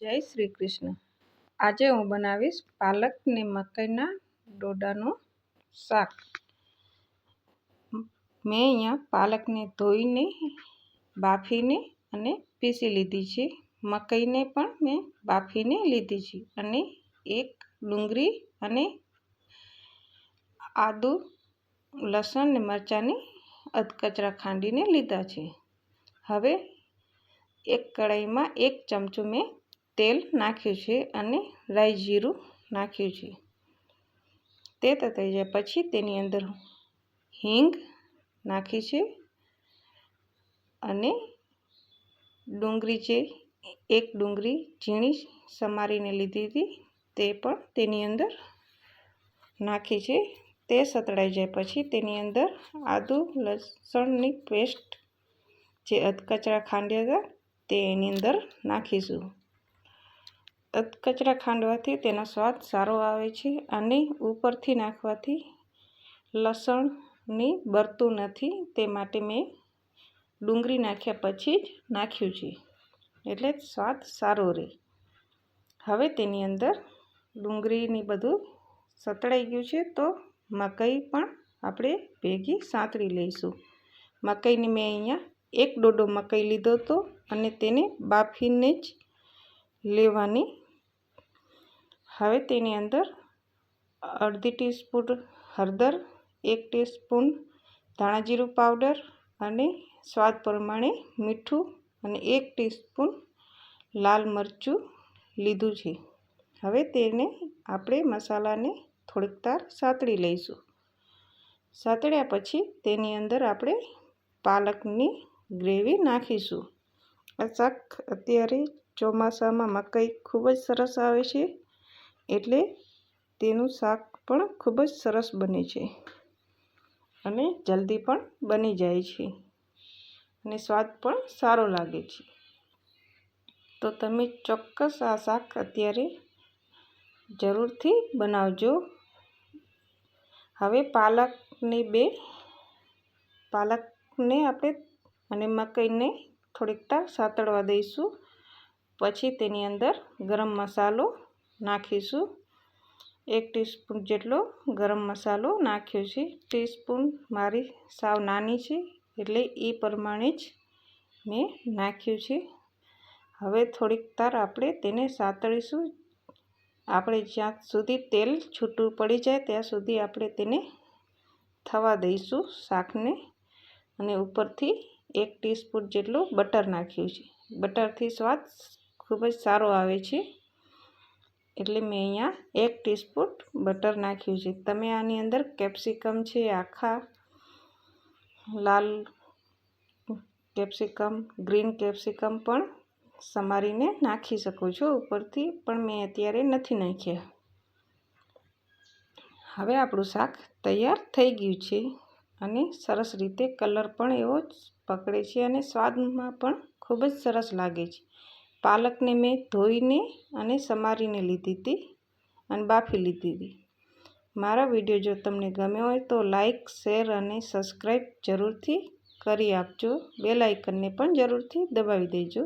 જય શ્રી કૃષ્ણ. આજે હું બનાવીશ પાલક ને મકાઈના ડોડાનું શાક. મેં અહીંયા પાલકને ધોઈને, બાફીને અને પીસી લીધી છે. મકાઈને પણ મેં બાફીને લીધી છે અને એક ડુંગળી અને આદુ, લસણ ને મરચાંની અધકચરા ખાંડીને લીધા છે. હવે એક કડાઈમાં એક ચમચું મેં તેલ નાખ્યું છે અને રાઈ જીરું નાખ્યું છે. તે તતાઈ જાય. પછી તેની અંદર હિંગ નાખી છે અને ડુંગળી છે, એક ડુંગળી ઝીણી સમારીને લીધી હતી. તે પણ તેની અંદર નાખી છે. તે સતળાઈ જાય. પછી તેની અંદર આદુ લસણની પેસ્ટ જે અધકચરા ખાંડ્યા હતા તે એની અંદર નાખીશું. કચરા ખાંડવાથી તેનો સ્વાદ સારો આવે છે અને ઉપરથી નાખવાથી લસણની બરતું નથી. તે માટે મેં ડુંગળી નાખ્યા પછી જ નાખ્યું છે. એટલે સ્વાદ સારો રહે હવે તેની અંદર ડુંગળીની બધું સતળાઈ ગયું છે તો મકાઈ પણ આપણે ભેગી સાંતળી લઈશું. મકાઈની મેં અહીંયા એક ડોડો મકાઈ લીધો હતો અને તેને બાફીને જ લેવાની હવે તેની અંદર અડધી ટીસ્પૂન હળદર, એક ટીસ્પૂન ધાણાજીરું પાવડર અને સ્વાદ પ્રમાણે મીઠું અને એક ટીસ્પૂન લાલ મરચું લીધું છે. હવે તેને આપણે મસાલાને થોડીક તાર સાતળી લઈશું. સાતળ્યા પછી તેની અંદર આપણે પાલકની ગ્રેવી નાખીશું. આ શાક અત્યારે ચોમાસામાં મકાઈ ખૂબ જ સરસ આવે છે. એટલે તેનું શાક પણ ખૂબ જ સરસ બને છે અને જલ્દી પણ બની જાય છે અને સ્વાદ પણ સારો લાગે છે. તો તમે ચોક્કસ આ શાક અત્યારે જરૂરથી બનાવજો. હવે પાલકની બે, પાલકને આપણે અને મકાઈને થોડીક તા સાતળવા દઈશું. પછી તેની અંદર ગરમ મસાલો નાખીશું. એક ટીસ્પૂન જેટલો ગરમ મસાલો નાખ્યો છે. ટીસ્પૂન મારી સાવ નાની છે, એટલે એ પ્રમાણે જ મેં નાખ્યું છે. હવે થોડીક તાર આપણે તેને સાતળીશું. આપણે જ્યાં સુધી તેલ છૂટું પડી જાય, ત્યાં સુધી આપણે તેને થવા દઈશું શાકને. અને ઉપરથી એક ટીસ્પૂન જેટલું બટર નાખ્યું છે. બટરથી સ્વાદ ખૂબ જ સારો આવે છે. એટલે મેં અહીંયા એક ટીસ્પૂન બટર નાખ્યું છે. તમે આની અંદર કેપ્સિકમ છે, આખા લાલ કેપ્સિકમ ગ્રીન કેપ્સિકમ પણ સમારીને નાખી શકો છો ઉપરથી, પણ મેં અત્યારે નથી નાખ્યા. હવે આપણું શાક તૈયાર થઈ ગયું છે અને સરસ રીતે કલર પણ એવો જ પકડે છે અને સ્વાદમાં પણ ખૂબ જ સરસ લાગે છે. પાલકને મેં ધોઈને અને સમારીને લીધી હતી અને બાફી લીધી હતી. મારા વીડિયો જો તમને ગમ્યો હોય તો લાઇક શેર અને સબસ્ક્રાઈબ જરૂરથી કરી આપજો. બેલ આઇકનને પણ જરૂરથી દબાવી દેજો.